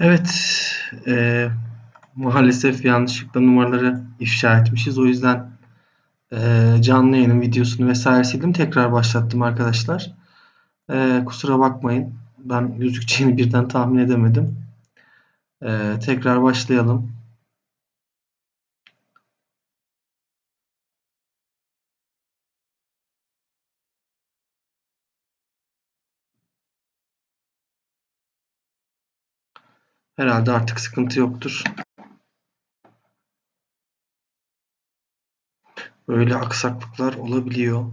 Evet, eee, maalesef yanlışlıkla numaraları ifşa etmişiz. O yüzden eee, canlı yayının videosunu vesaire sildim. Tekrar başlattım arkadaşlar. Eee, kusura bakmayın. Ben gözükeceğini birden tahmin edemedim. Eee, tekrar başlayalım. Herhalde artık sıkıntı yoktur. Böyle aksaklıklar olabiliyor.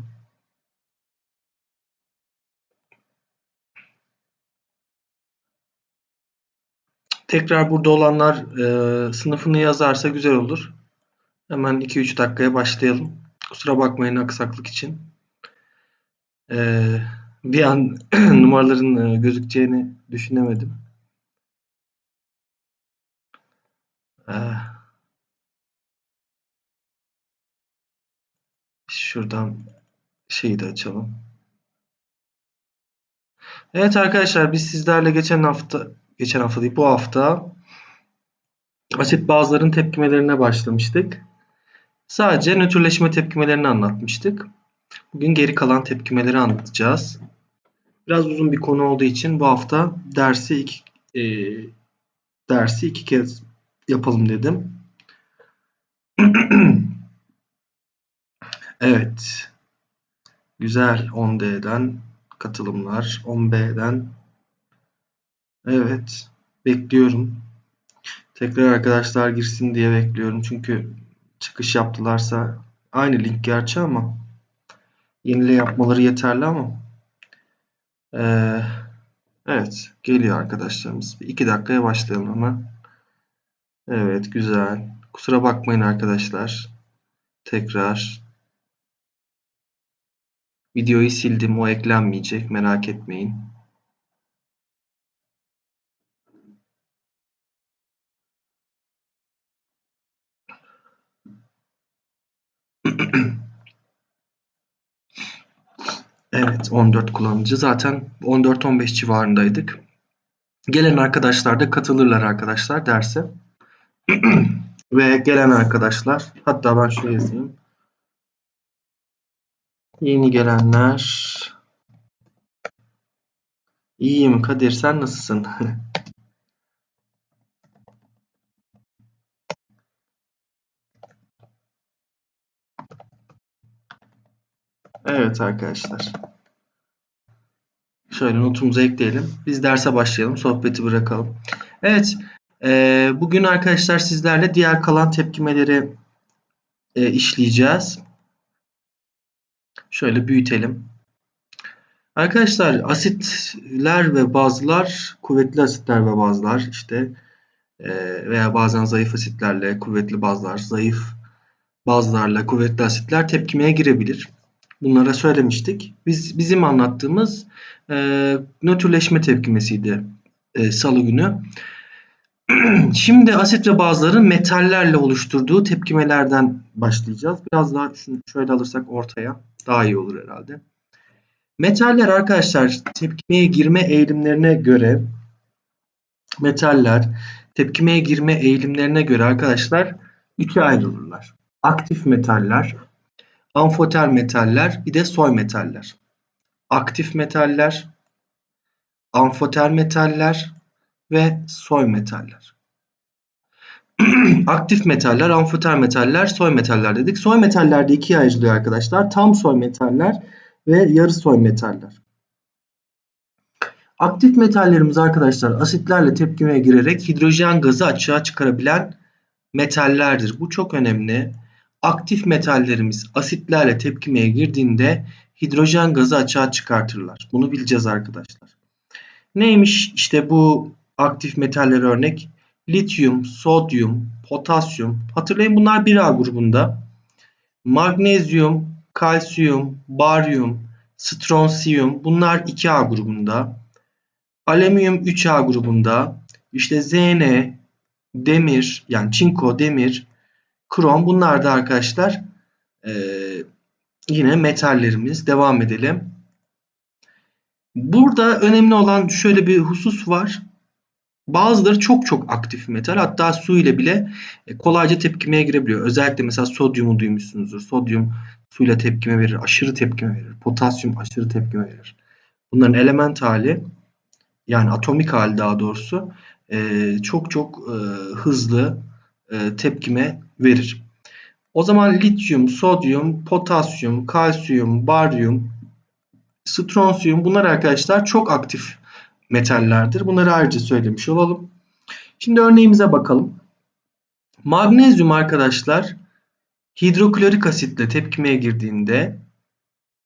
Tekrar burada olanlar e, sınıfını yazarsa güzel olur. Hemen 2-3 dakikaya başlayalım. Kusura bakmayın aksaklık için. E, bir an numaraların e, gözükeceğini düşünemedim. E, şuradan şeyi de açalım. Evet arkadaşlar biz sizlerle geçen hafta geçen hafta değil bu hafta asit bazların tepkimelerine başlamıştık. Sadece nötrleşme tepkimelerini anlatmıştık. Bugün geri kalan tepkimeleri anlatacağız. Biraz uzun bir konu olduğu için bu hafta dersi iki, e, dersi iki kez yapalım dedim. evet. Güzel 10D'den katılımlar. 10B'den evet bekliyorum. Tekrar arkadaşlar girsin diye bekliyorum. Çünkü çıkış yaptılarsa aynı link gerçi ama yenile yapmaları yeterli ama ee, evet geliyor arkadaşlarımız. Bir iki dakikaya başlayalım hemen. Evet güzel. Kusura bakmayın arkadaşlar. Tekrar videoyu sildim. O eklenmeyecek. Merak etmeyin. Evet 14 kullanıcı. Zaten 14-15 civarındaydık. Gelen arkadaşlar da katılırlar arkadaşlar derse. Ve gelen arkadaşlar hatta ben şuraya yazayım. Yeni gelenler İyiyim Kadir sen nasılsın? evet arkadaşlar. Şöyle notumuzu ekleyelim. Biz derse başlayalım. Sohbeti bırakalım. Evet. E, bugün arkadaşlar sizlerle diğer kalan tepkimeleri e, işleyeceğiz. Şöyle büyütelim. Arkadaşlar asitler ve bazlar, kuvvetli asitler ve bazlar işte e, veya bazen zayıf asitlerle kuvvetli bazlar, zayıf bazlarla kuvvetli asitler tepkimeye girebilir. Bunlara söylemiştik. Biz bizim anlattığımız e, nötrleşme tepkimesiydi e, salı günü. Şimdi asit ve bazların metallerle oluşturduğu tepkimelerden başlayacağız. Biraz daha şunu şöyle alırsak ortaya daha iyi olur herhalde. Metaller arkadaşlar tepkimeye girme eğilimlerine göre metaller tepkimeye girme eğilimlerine göre arkadaşlar üçe ayrılırlar. Aktif metaller, amfoter metaller, bir de soy metaller. Aktif metaller, amfoter metaller ve soy metaller. Aktif metaller, amfoter metaller, soy metaller dedik. Soy metaller de ikiye ayrılıyor arkadaşlar. Tam soy metaller ve yarı soy metaller. Aktif metallerimiz arkadaşlar asitlerle tepkimeye girerek hidrojen gazı açığa çıkarabilen metallerdir. Bu çok önemli. Aktif metallerimiz asitlerle tepkimeye girdiğinde hidrojen gazı açığa çıkartırlar. Bunu bileceğiz arkadaşlar. Neymiş işte bu aktif metaller örnek? Lityum, sodyum, potasyum. Hatırlayın bunlar 1A grubunda. Magnezyum, kalsiyum, baryum, stronsiyum bunlar 2A grubunda. Alüminyum 3A grubunda. İşte Zn, demir yani çinko, demir, krom bunlar da arkadaşlar e, yine metallerimiz. Devam edelim. Burada önemli olan şöyle bir husus var. Bazıları çok çok aktif metal. Hatta su ile bile e, kolayca tepkimeye girebiliyor. Özellikle mesela sodyumu duymuşsunuzdur. Sodyum suyla tepkime verir. Aşırı tepkime verir. Potasyum aşırı tepkime verir. Bunların element hali yani atomik hali daha doğrusu e, çok çok e, hızlı tepkime verir. O zaman lityum, sodyum, potasyum, kalsiyum, baryum, stronsiyum bunlar arkadaşlar çok aktif metallerdir. Bunları ayrıca söylemiş olalım. Şimdi örneğimize bakalım. Magnezyum arkadaşlar hidroklorik asitle tepkimeye girdiğinde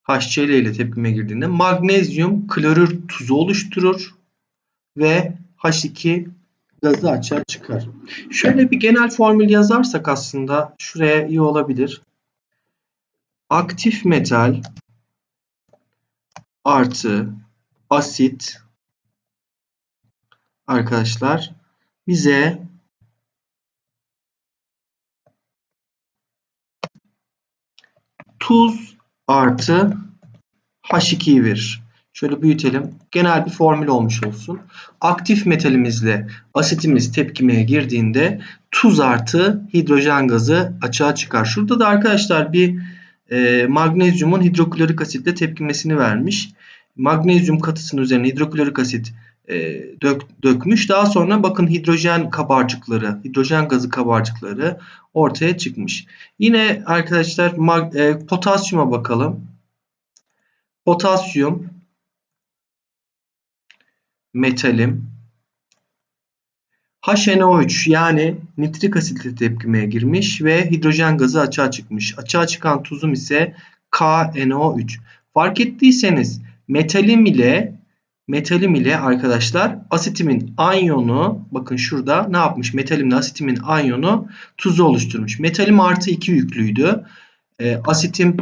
HCl ile tepkimeye girdiğinde magnezyum klorür tuzu oluşturur ve H2 gazı açığa çıkar. Şöyle bir genel formül yazarsak aslında şuraya iyi olabilir. Aktif metal artı asit arkadaşlar bize tuz artı H2'yi verir. Şöyle büyütelim. Genel bir formül olmuş olsun. Aktif metalimizle asitimiz tepkimeye girdiğinde tuz artı hidrojen gazı açığa çıkar. Şurada da arkadaşlar bir e, magnezyumun hidroklorik asitle tepkimesini vermiş. Magnezyum katısının üzerine hidroklorik asit e, dök, dökmüş. Daha sonra bakın hidrojen kabarcıkları, hidrojen gazı kabarcıkları ortaya çıkmış. Yine arkadaşlar mag, e, potasyuma bakalım. Potasyum metalim HNO3 yani nitrik asitle tepkimeye girmiş ve hidrojen gazı açığa çıkmış. Açığa çıkan tuzum ise KNO3. Fark ettiyseniz metalim ile metalim ile arkadaşlar asitimin anyonu bakın şurada ne yapmış? Metalimle asitimin anyonu tuzu oluşturmuş. Metalim artı 2 yüklüydü. E, asitim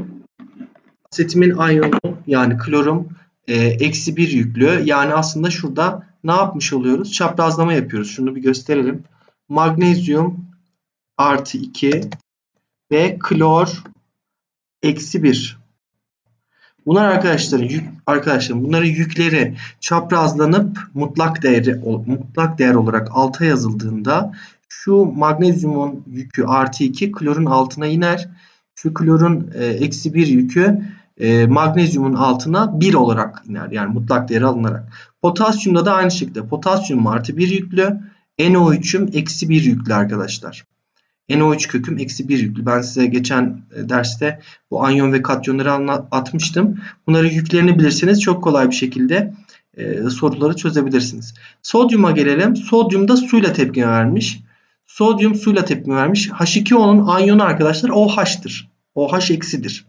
asitimin anyonu yani klorum e, eksi 1 yüklü. Yani aslında şurada ne yapmış oluyoruz? Çaprazlama yapıyoruz. Şunu bir gösterelim. Magnezyum artı 2 ve klor eksi 1. Bunlar arkadaşlar yük, arkadaşlar bunların yükleri çaprazlanıp mutlak değeri mutlak değer olarak alta yazıldığında şu magnezyumun yükü artı 2 klorun altına iner. Şu klorun e, eksi 1 yükü e, magnezyumun altına 1 olarak iner. Yani mutlak değeri alınarak. Potasyumda da aynı şekilde. Potasyum artı 1 yüklü. NO3'üm eksi 1 yüklü arkadaşlar. NO3 köküm eksi 1 yüklü. Ben size geçen e, derste bu anyon ve katyonları anlatmıştım. Bunları yüklerini bilirseniz çok kolay bir şekilde e, soruları çözebilirsiniz. Sodyuma gelelim. Sodyum da suyla tepkime vermiş. Sodyum suyla tepkime vermiş. H2O'nun anyonu arkadaşlar OH'tır. OH eksidir.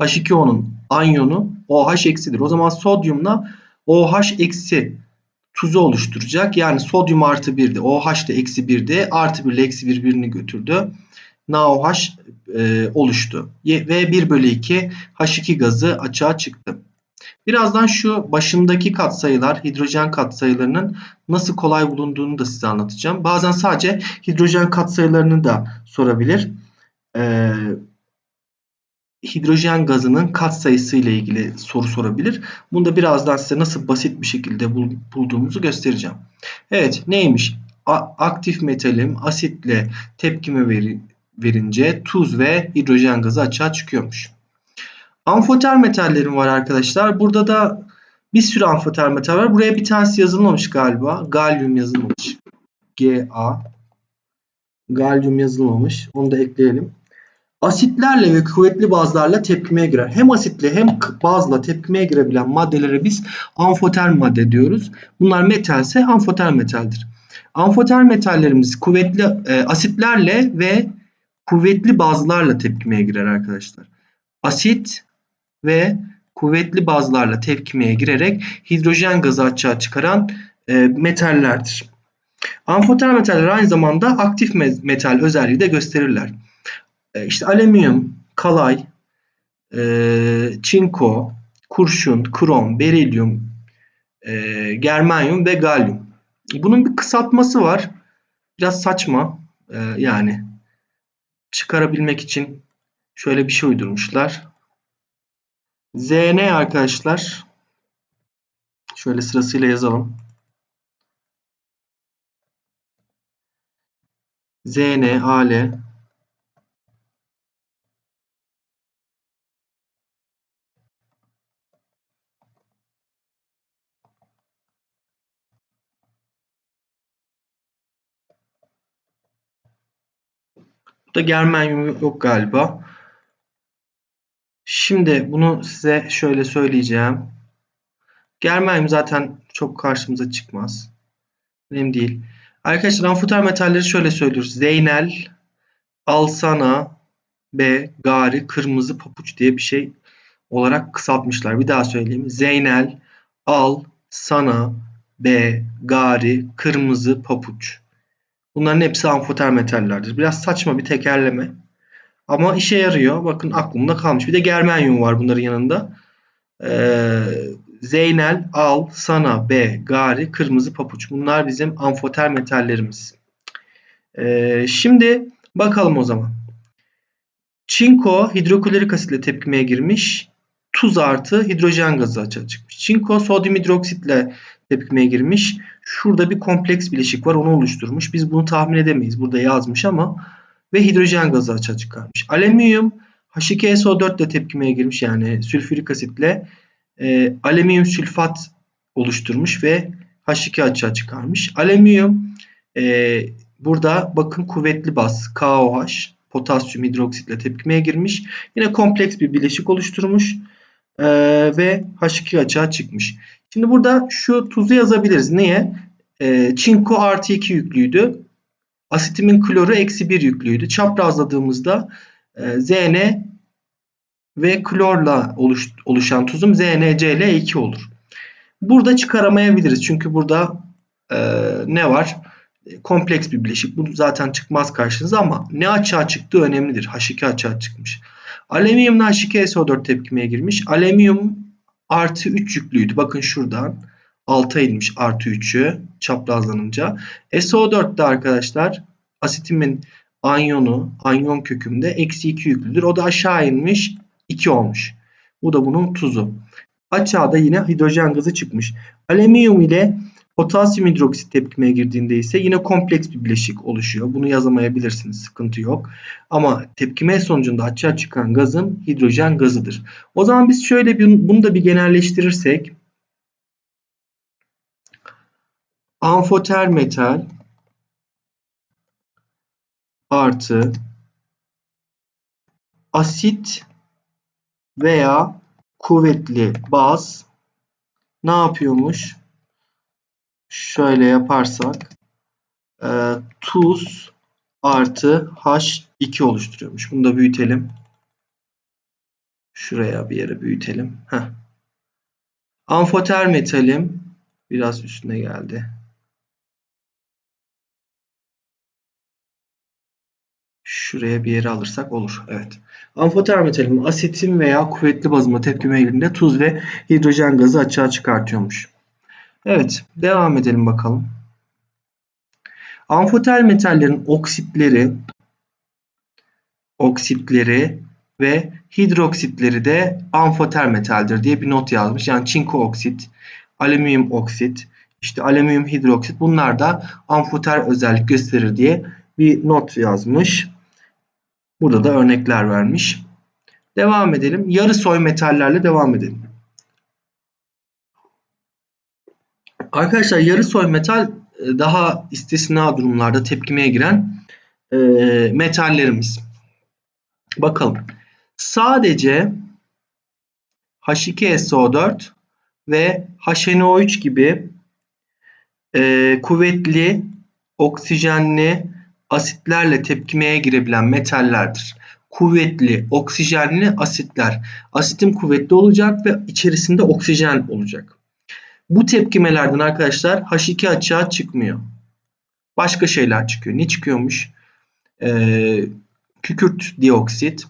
H2O'nun anyonu OH eksidir. O zaman sodyumla OH eksi tuzu oluşturacak. Yani sodyum artı 1'de OH da eksi 1'de artı 1 ile eksi 1 birini götürdü. NaOH e, oluştu. Ve 1 bölü 2 H2 gazı açığa çıktı. Birazdan şu başındaki katsayılar, hidrojen katsayılarının nasıl kolay bulunduğunu da size anlatacağım. Bazen sadece hidrojen katsayılarını da sorabilir. Ee, hidrojen gazının katsayısı ile ilgili soru sorabilir. Bunu da birazdan size nasıl basit bir şekilde bulduğumuzu göstereceğim. Evet neymiş? aktif metalim asitle tepkime veri, verince tuz ve hidrojen gazı açığa çıkıyormuş. Amfoter metallerim var arkadaşlar. Burada da bir sürü amfoter metal var. Buraya bir tanesi yazılmamış galiba. Galyum yazılmamış. Ga. Galyum yazılmamış. Onu da ekleyelim. Asitlerle ve kuvvetli bazlarla tepkimeye girer. Hem asitle hem bazla tepkimeye girebilen maddelere biz amfoter madde diyoruz. Bunlar metalse amfoter metaldir. Amfoter metallerimiz kuvvetli e, asitlerle ve kuvvetli bazlarla tepkimeye girer arkadaşlar. Asit ve kuvvetli bazlarla tepkimeye girerek hidrojen gazı açığa çıkaran e, metallerdir. Amfoter metaller aynı zamanda aktif metal özelliği de gösterirler. E, işte alüminyum, kalay, e, çinko, kurşun, krom, berilyum, e, germanyum ve galyum. E, bunun bir kısaltması var. Biraz saçma e, yani. Çıkarabilmek için şöyle bir şey uydurmuşlar. ZN arkadaşlar. Şöyle sırasıyla yazalım. ZN, AL, Burada germanyum yok galiba. Şimdi bunu size şöyle söyleyeceğim. Germanyum zaten çok karşımıza çıkmaz. Önemli değil. Arkadaşlar amfoter metalleri şöyle söylüyoruz. Zeynel, Alsana, B, Gari, Kırmızı Papuç diye bir şey olarak kısaltmışlar. Bir daha söyleyeyim. Zeynel, Al, Sana, B, Gari, Kırmızı Papuç. Bunların hepsi amfoter metallerdir. Biraz saçma bir tekerleme. Ama işe yarıyor. Bakın aklımda kalmış. Bir de germanyum var bunların yanında. Ee, Zeynel, Al, Sana, B, Gari, Kırmızı Papuç. Bunlar bizim amfoter metallerimiz. Ee, şimdi bakalım o zaman. Çinko hidroklorik asitle tepkimeye girmiş. Tuz artı hidrojen gazı açığa çıkmış. Çinko sodyum hidroksitle tepkimeye girmiş. Şurada bir kompleks bileşik var onu oluşturmuş. Biz bunu tahmin edemeyiz. Burada yazmış ama ve hidrojen gazı açığa çıkarmış. Alüminyum H2SO4 ile tepkimeye girmiş yani sülfürik asitle e, alüminyum sülfat oluşturmuş ve H2 açığa çıkarmış. Alüminyum e, burada bakın kuvvetli baz KOH potasyum hidroksitle tepkimeye girmiş. Yine kompleks bir bileşik oluşturmuş e, ve H2 açığa çıkmış. Şimdi burada şu tuzu yazabiliriz. Niye? E, çinko artı 2 yüklüydü. Asitimin kloru eksi 1 yüklüydü. Çaprazladığımızda e, Zn ve klorla oluş, oluşan tuzum ZnCl2 olur. Burada çıkaramayabiliriz. Çünkü burada e, ne var? Kompleks bir bileşik. Bu zaten çıkmaz karşınıza ama ne açığa çıktığı önemlidir. H2 açığa çıkmış. Alüminyumla H2SO4 tepkimeye girmiş. Alüminyum artı 3 yüklüydü. Bakın şuradan 6'a inmiş artı 3'ü çaprazlanınca. SO4'te arkadaşlar asitimin anyonu, anyon kökümde eksi 2 yüklüdür. O da aşağı inmiş 2 olmuş. Bu da bunun tuzu. Aşağıda yine hidrojen gazı çıkmış. Alüminyum ile potasyum hidroksit tepkimeye girdiğinde ise yine kompleks bir bileşik oluşuyor. Bunu yazamayabilirsiniz. Sıkıntı yok. Ama tepkime sonucunda açığa çıkan gazın hidrojen gazıdır. O zaman biz şöyle bir, bunu da bir genelleştirirsek amfoter metal artı asit veya kuvvetli baz ne yapıyormuş? Şöyle yaparsak e, tuz artı H2 oluşturuyormuş. Bunu da büyütelim. Şuraya bir yere büyütelim. Heh. Amfoter metalim biraz üstüne geldi. Şuraya bir yere alırsak olur. Evet. Amfoter metalim asetin veya kuvvetli bazımla tepkime ilginde tuz ve hidrojen gazı açığa çıkartıyormuş. Evet. Devam edelim bakalım. Amfoter metallerin oksitleri oksitleri ve hidroksitleri de amfoter metaldir diye bir not yazmış. Yani çinko oksit, alüminyum oksit, işte alüminyum hidroksit bunlar da amfoter özellik gösterir diye bir not yazmış. Burada da örnekler vermiş. Devam edelim. Yarı soy metallerle devam edelim. Arkadaşlar yarı soy metal e, daha istisna durumlarda tepkimeye giren e, metallerimiz. Bakalım. Sadece H2SO4 ve HNO3 gibi e, kuvvetli oksijenli asitlerle tepkimeye girebilen metallerdir. Kuvvetli oksijenli asitler. Asitim kuvvetli olacak ve içerisinde oksijen olacak. Bu tepkimelerden arkadaşlar H2 açığa çıkmıyor. Başka şeyler çıkıyor. Ne çıkıyormuş? Ee, kükürt dioksit,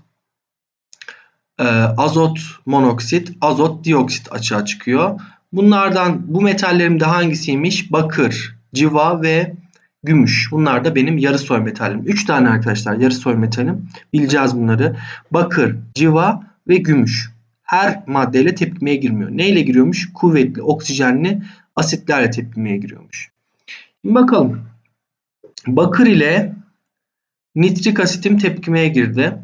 e, azot monoksit, azot dioksit açığa çıkıyor. Bunlardan bu metallerim de hangisiymiş? Bakır, civa ve gümüş. Bunlar da benim yarı soy metalim. 3 tane arkadaşlar yarı soy metalim. Bileceğiz bunları. Bakır, civa ve gümüş. Her maddeyle tepkimeye girmiyor. Neyle giriyormuş? Kuvvetli, oksijenli asitlerle tepkimeye giriyormuş. Şimdi bakalım. Bakır ile Nitrik asitim tepkimeye girdi.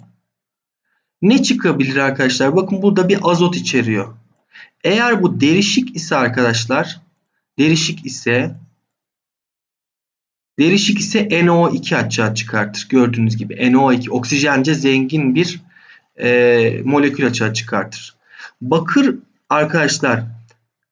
Ne çıkabilir arkadaşlar? Bakın burada bir azot içeriyor. Eğer bu derişik ise arkadaşlar derişik ise derişik ise NO2 açığa çıkartır. Gördüğünüz gibi NO2 oksijence zengin bir e, molekül açığa çıkartır. Bakır arkadaşlar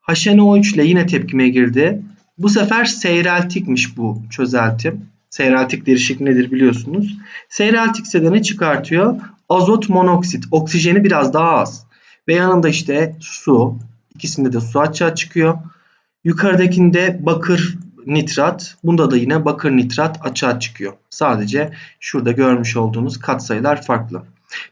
HNO3 ile yine tepkimeye girdi. Bu sefer seyreltikmiş bu çözeltim. Seyreltik derişik nedir biliyorsunuz. Seyreltik ise de ne çıkartıyor? Azot monoksit. Oksijeni biraz daha az. Ve yanında işte su. İkisinde de su açığa çıkıyor. Yukarıdakinde bakır nitrat. Bunda da yine bakır nitrat açığa çıkıyor. Sadece şurada görmüş olduğunuz katsayılar farklı.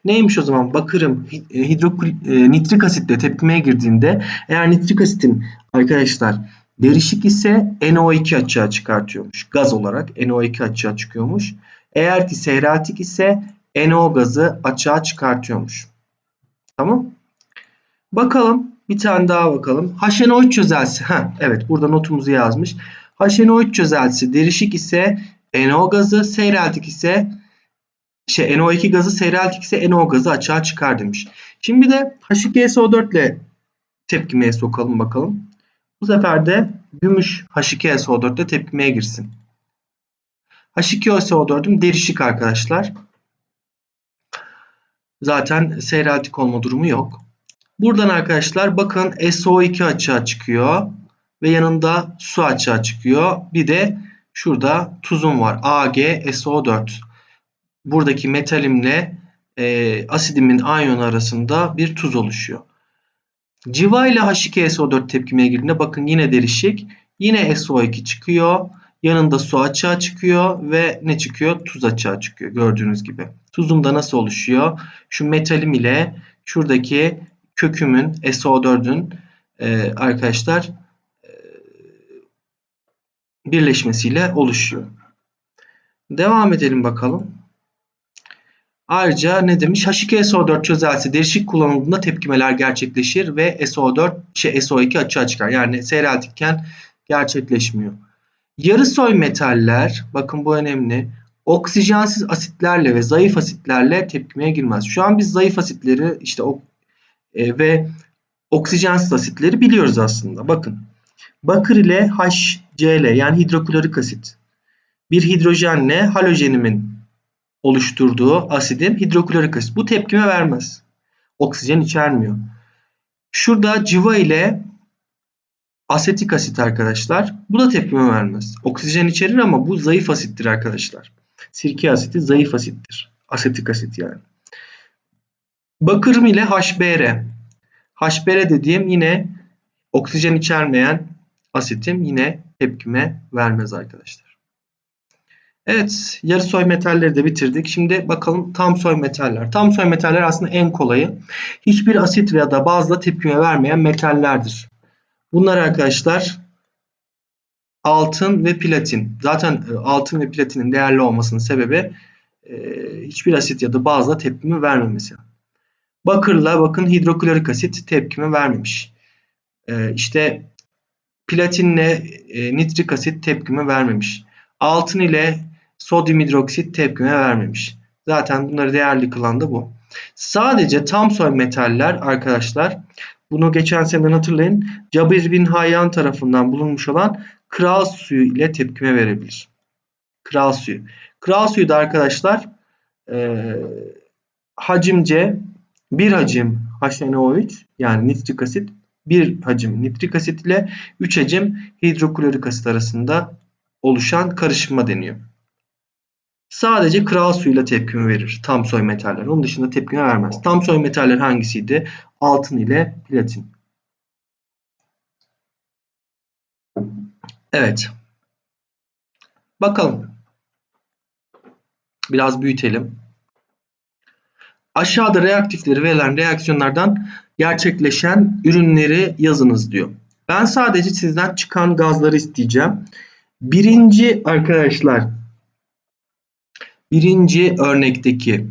Neymiş o zaman? Bakırım hidrokul, e, nitrik asitle tepkimeye girdiğinde eğer nitrik asitin arkadaşlar derişik ise NO2 açığa çıkartıyormuş. Gaz olarak NO2 açığa çıkıyormuş. Eğer ki seyreltik ise NO gazı açığa çıkartıyormuş. Tamam. Bakalım bir tane daha bakalım. HNO3 çözelsi. Heh, evet burada notumuzu yazmış. HNO3 çözelsi derişik ise NO gazı, seyreltik ise şey NO2 gazı, seyreltik ise NO gazı açığa çıkar demiş. Şimdi bir de H2SO4 ile tepkimeye sokalım bakalım. Bu sefer de gümüş H2SO4 ile tepkimeye girsin. H2SO4'üm derişik arkadaşlar. Zaten seyreltik olma durumu yok. Buradan arkadaşlar bakın SO2 açığa çıkıyor. Ve yanında su açığa çıkıyor. Bir de şurada tuzum var. AgSO4. Buradaki metalimle e, asidimin anyonu arasında bir tuz oluşuyor. Civa ile H2SO4 tepkimeye girdiğinde bakın yine derişik. Yine SO2 çıkıyor. Yanında su açığa çıkıyor ve ne çıkıyor? Tuz açığa çıkıyor gördüğünüz gibi. Tuzum da nasıl oluşuyor? Şu metalim ile şuradaki kökümün SO4'ün e, arkadaşlar e, birleşmesiyle oluşuyor. Devam edelim bakalım. Ayrıca ne demiş? H2SO4 çözelsi derişik kullanıldığında tepkimeler gerçekleşir ve SO4 şey SO2 açığa çıkar. Yani seyreltikken gerçekleşmiyor. Yarı soy metaller bakın bu önemli. Oksijensiz asitlerle ve zayıf asitlerle tepkimeye girmez. Şu an biz zayıf asitleri işte o e, ve oksijensiz asitleri biliyoruz aslında. Bakın. Bakır ile HCl yani hidroklorik asit. Bir hidrojenle halojenimin oluşturduğu asidin hidroklorik asit. Bu tepkime vermez. Oksijen içermiyor. Şurada civa ile asetik asit arkadaşlar. Bu da tepkime vermez. Oksijen içerir ama bu zayıf asittir arkadaşlar. Sirke asiti zayıf asittir. Asetik asit yani. Bakırım ile HBr. HBr dediğim yine oksijen içermeyen asitim yine tepkime vermez arkadaşlar. Evet, yarı soy metalleri de bitirdik. Şimdi bakalım tam soy metaller. Tam soy metaller aslında en kolayı. Hiçbir asit veya da bazla tepkime vermeyen metallerdir. Bunlar arkadaşlar altın ve platin. Zaten e, altın ve platinin değerli olmasının sebebi e, hiçbir asit ya da bazla tepkime vermemesi. Bakırla bakın hidroklorik asit tepkime vermemiş. E, işte platinle nitrik asit tepkime vermemiş. Altın ile sodyum hidroksit tepkime vermemiş. Zaten bunları değerli kılan da bu. Sadece tam soy metaller arkadaşlar bunu geçen seneden hatırlayın. Cabir bin Hayyan tarafından bulunmuş olan kral suyu ile tepkime verebilir. Kral suyu. Kral suyu da arkadaşlar e, hacimce bir hacim HNO3 yani nitrik asit bir hacim nitrik asit ile 3 hacim hidroklorik asit arasında oluşan karışıma deniyor. Sadece kral suyuyla tepkime verir tam soy metaller. Onun dışında tepkime vermez. Tam soy metaller hangisiydi? Altın ile platin. Evet. Bakalım. Biraz büyütelim. Aşağıda reaktifleri verilen reaksiyonlardan gerçekleşen ürünleri yazınız diyor. Ben sadece sizden çıkan gazları isteyeceğim. Birinci arkadaşlar birinci örnekteki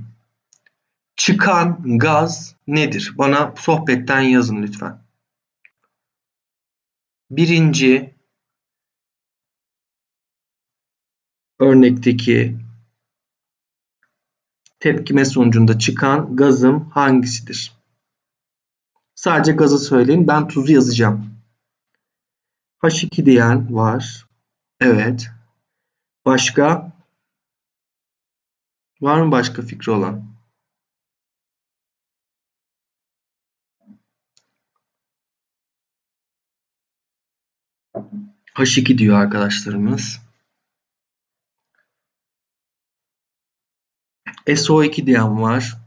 çıkan gaz nedir? Bana sohbetten yazın lütfen. Birinci örnekteki tepkime sonucunda çıkan gazım hangisidir? Sadece gazı söyleyin. Ben tuzu yazacağım. H2 diyen var. Evet. Başka? Var mı başka fikri olan? H2 diyor arkadaşlarımız. SO2 diyen var.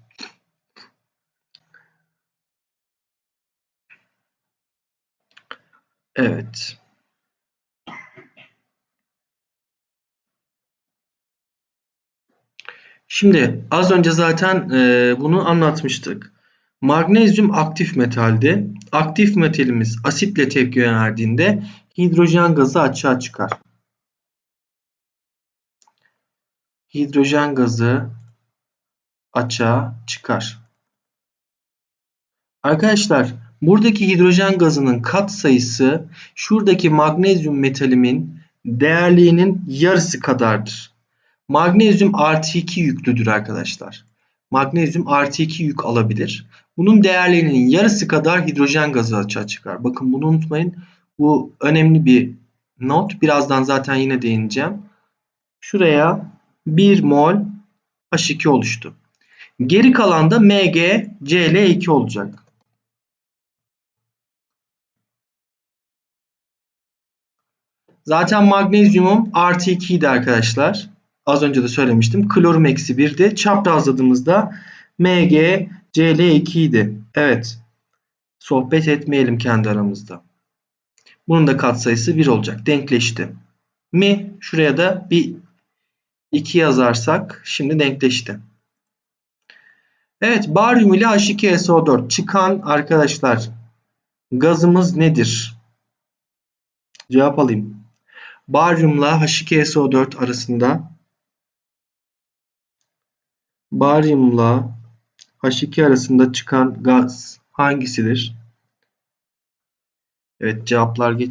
Evet. Şimdi az önce zaten e, bunu anlatmıştık. Magnezyum aktif metaldi. Aktif metalimiz asitle tepki verdiğinde hidrojen gazı açığa çıkar. Hidrojen gazı açığa çıkar. Arkadaşlar buradaki hidrojen gazının kat sayısı şuradaki magnezyum metalimin değerliğinin yarısı kadardır. Magnezyum artı 2 yüklüdür arkadaşlar. Magnezyum artı 2 yük alabilir. Bunun değerlerinin yarısı kadar hidrojen gazı açığa çıkar. Bakın bunu unutmayın. Bu önemli bir not. Birazdan zaten yine değineceğim. Şuraya 1 mol H2 oluştu. Geri kalan da Mg Cl2 olacak. Zaten magnezyumum artı 2 idi arkadaşlar. Az önce de söylemiştim. Klorum eksi 1'di. Çaprazladığımızda Mg Cl2 idi. Evet. Sohbet etmeyelim kendi aramızda. Bunun da katsayısı 1 olacak. Denkleşti. Mi? Şuraya da bir 2 yazarsak şimdi denkleşti. Evet. Baryum ile H2SO4 çıkan arkadaşlar gazımız nedir? Cevap alayım. Baryumla H2SO4 arasında baryumla H2 arasında çıkan gaz hangisidir? Evet cevaplar geç